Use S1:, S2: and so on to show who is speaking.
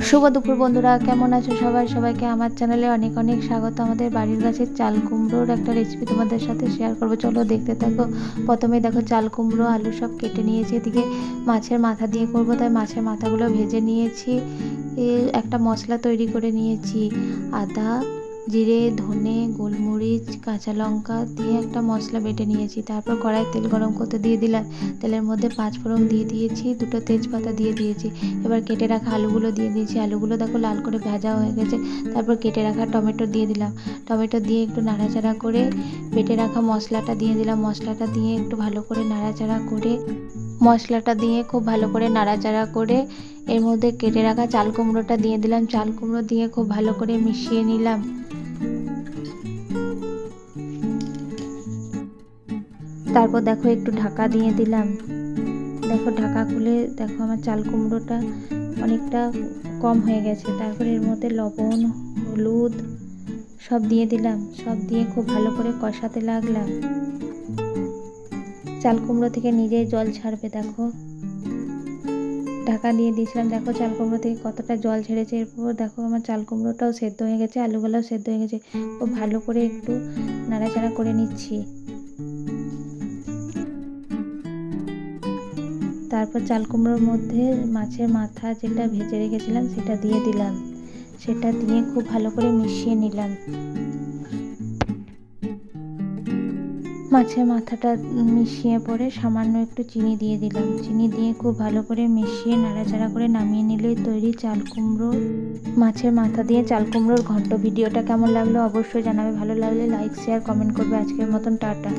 S1: শুভ দুপুর বন্ধুরা, কেমন আছো সবাই? সবাইকে আমার চ্যানেলে অনেক অনেক স্বাগত। আমাদের বাড়ির গাছের চাল কুমড়োর একটা রেসিপি তোমাদের সাথে শেয়ার করব। চলো দেখতে থাকো। প্রথমে দেখো, চাল কুমড়ো, আলু সব কেটে নিয়েছি এদিকে। মাছের মাথা দিয়ে করব, তাই মাছের মাথাগুলো ভেজে নিয়েছি। একটা মশলা তৈরি করে নিয়েছি। আদা জিরে, ধনে, গোলমরিচ, কাঁচা লঙ্কা দিয়ে একটা মশলা বেটে নিয়েছি। তারপর কড়াই তেল গরম করতে দিয়ে দিলাম। তেলের মধ্যে পাঁচ ফোড়ন দিয়ে দিয়েছি, দুটো তেজপাতা দিয়ে দিয়েছি। এবার কেটে রাখা আলুগুলো দিয়ে দিয়েছি। আলুগুলো দেখো লাল করে ভাজা হয়ে গেছে। তারপর কেটে রাখা টমেটো দিয়ে দিলাম। টমেটো দিয়ে একটু নাড়াচাড়া করে বেটে রাখা মশলাটা দিয়ে দিলাম। মশলাটা দিয়ে একটু ভালো করে নাড়াচাড়া করে, মশলাটা দিয়ে খুব ভালো করে নাড়াচাড়া করে এর মধ্যে কেটে রাখা চাল কুমড়োটা দিয়ে দিলাম। চাল কুমড়ো দিয়ে খুব ভালো করে মিশিয়ে নিলাম। তারপর দেখো একটু ঢাকা দিয়ে দিলাম। দেখো ঢাকা খুলে দেখো আমার চাল কুমড়োটা অনেকটা কম হয়ে গেছে। তারপর এর মধ্যে লবণ, হলুদ সব দিয়ে দিলাম। সব দিয়ে খুব ভালো করে কষাতে লাগলাম। চাল কুমড়ো থেকে নিজেই জল ছাড়বে, দেখো। ঢাকা দিয়ে দিয়েছিলাম। দেখো চাল কুমড়ো থেকে কতটা জল ছেড়েছে। এরপর দেখো আমার চাল কুমড়োটাও সেদ্ধ হয়ে গেছে, আলুগুলোও সেদ্ধ হয়ে গেছে। খুব ভালো করে একটু নাড়াচাড়া করে নিচ্ছি। তারপর চাল কুমড়োর মধ্যে মাছের মাথা যেটা ভেজে রেখেছিলাম, সেটা দিয়ে দিলাম। সেটা দিয়ে খুব ভালো করে মিশিয়ে নিলাম। মাছের মাথাটা মিশিয়ে পরে সামান্য একটু চিনি দিয়ে দিলাম। চিনি দিয়ে খুব ভালো করে মিশিয়ে নাড়াচাড়া করে নামিয়ে নিলে তৈরি চাল কুমড়ো। মাছের মাথা দিয়ে চাল কুমড়োর ঘন্ট। ভিডিওটা কেমন লাগল অবশ্যই জানাবে। ভালো লাগলে লাইক শেয়ার কমেন্ট করবে। আজকের মতন টাটা।